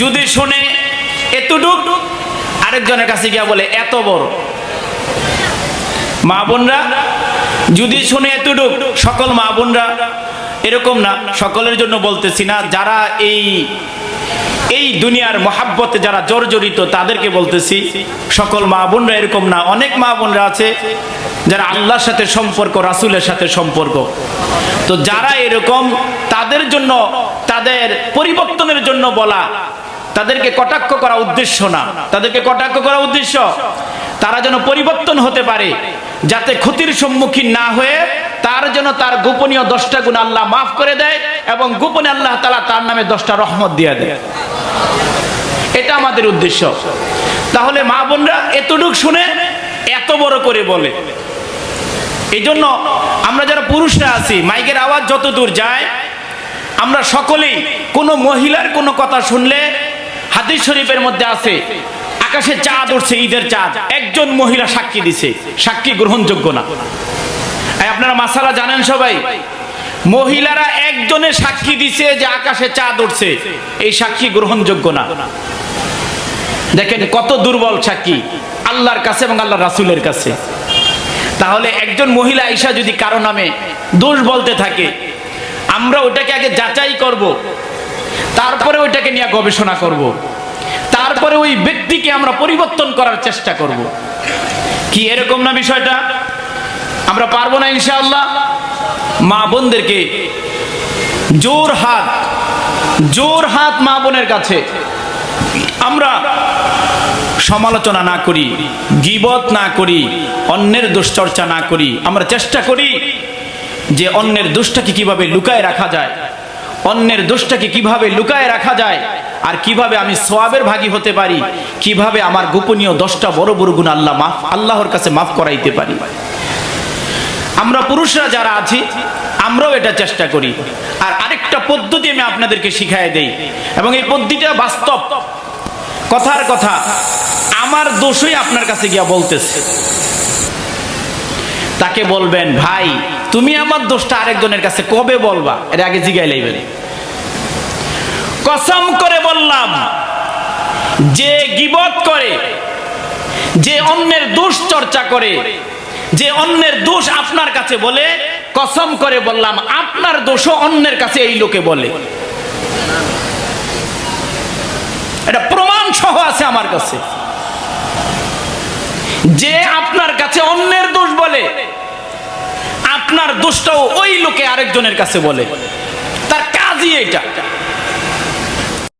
যদি শুনে এতটুক, আরেকজনের কাছে গিয়া বলে, এত বড়। মা বোনরা, যদি শুনে এতটুক, সকল মা বোনরা, এরকম না, সকলের জন্য বলতেছি না, যারা এই এই দুনিয়ার মহাব্বতে যারা জর্জরিত, তাদেরকে বলতেছি, সকল মা বোনরা এরকম না, অনেক মা বোনরা আছে, যারা আল্লাহর সাথে সম্পর্ক, রাসুলের সাথে সম্পর্ক। তো যারা এরকম, তাদের জন্য, তাদের পরিবর্তনের জন্য বলা তাদেরকে কটাক্ষ করা উদ্দেশ্য না। তাদেরকে কটাক্ষ করা উদ্দেশ্য? তারা যেন পরিবর্তন হতে পারে, যাতে ক্ষতির সম্মুখীন না হয়ে তার জন্য তার গোপনীয় দশটা গুণ আল্লাহ মাফ করে দেয় এবং গোপনে আল্লাহ তালা তার নামে দশটা রহমত দিয়ে দেয়। এটা আমাদের উদ্দেশ্য। তাহলে মা বোনরা এতটুক শুনে এত বড় করে বলে। এই জন্য আমরা যারা পুরুষরা আছি, মাইকের আওয়াজ যত দূর যায়, আমরা সকলেই কোনো মহিলার কোনো কথা শুনলে হাদিস শরীফের মধ্যে আছে, আকাশে চাঁদ উঠছে, ঈদের চাঁদ। একজন মহিলা সাক্ষী দিছে, সাক্ষী গ্রহণযোগ্য না। আপনারা মাসালা জানেন সবাই? মহিলারা একজনের সাক্ষী দিছে যে আকাশে চাঁদ উঠছে, এই সাক্ষী গ্রহণযোগ্য না। দেখেন কত দুর্বল সাক্ষী, আল্লাহর কাছে এবং আল্লাহ রাসুলের কাছে। তাহলে একজন মহিলা ঈশা যদি কারও নামে দোষ বলতে থাকে, আমরা ওটাকে আগে যাচাই করব। তারপরে ওইটাকে নিয়ে গবেষণা করব। তারপরে ওই ব্যক্তিকে আমরা পরিবর্তন করার চেষ্টা করব। কি এরকম না বিষয়টা? আমরা পারব না ইনশাআল্লাহ। মা বোনদেরকে জোর হাত জোর হাত মা বোনের কাছে আমরা সমালোচনা না করি, গিবত না করি, অন্যের দুশ্চর্চা না করি। আমরা চেষ্টা করি যে অন্যের দোষটাকে কীভাবে লুকায় রাখা যায়। অন্যের দোষটাকে কীভাবে লুকায় রাখা যায়? আর কীভাবে আমি সোয়াবের ভাগী হতে পারি? কীভাবে আমার গোপনীয় দশটা বড় বড় গুণ আল্লাহ মাফ, আল্লাহর কাছে মাফ করাইতে পারি? আমরা পুরুষরা যারা আছি, আমরাও এটা চেষ্টা করি। আর আরেকটা পদ্ধতি আমি আপনাদেরকে শিখাই দেই। এবং এই পদ্ধতিটা বাস্তব। কথার কথা, আমার দোষই আপনার কাছে গিয়া বলতেছে। তাকে বলবেন, ভাই, তুমি আমার দোষটা আরেকজনের কাছে কবে বলবা? এর আগে জিগাই লাইবেন কসম করে বললাম, যে গিবত করে, যে অন্যের দোষ চর্চা করে, যে অন্যের দোষ আপনার কাছে বলে, কসম করে বললাম, আপনার দোষও অন্যের কাছে এই লোকে বলে। এটা প্রমাণ সহ আছে আমার কাছে। যে আপনার কাছে আপনার দোষটাও ওই লোকে আরেকজনের কাছে বলে। তার কাজই এটা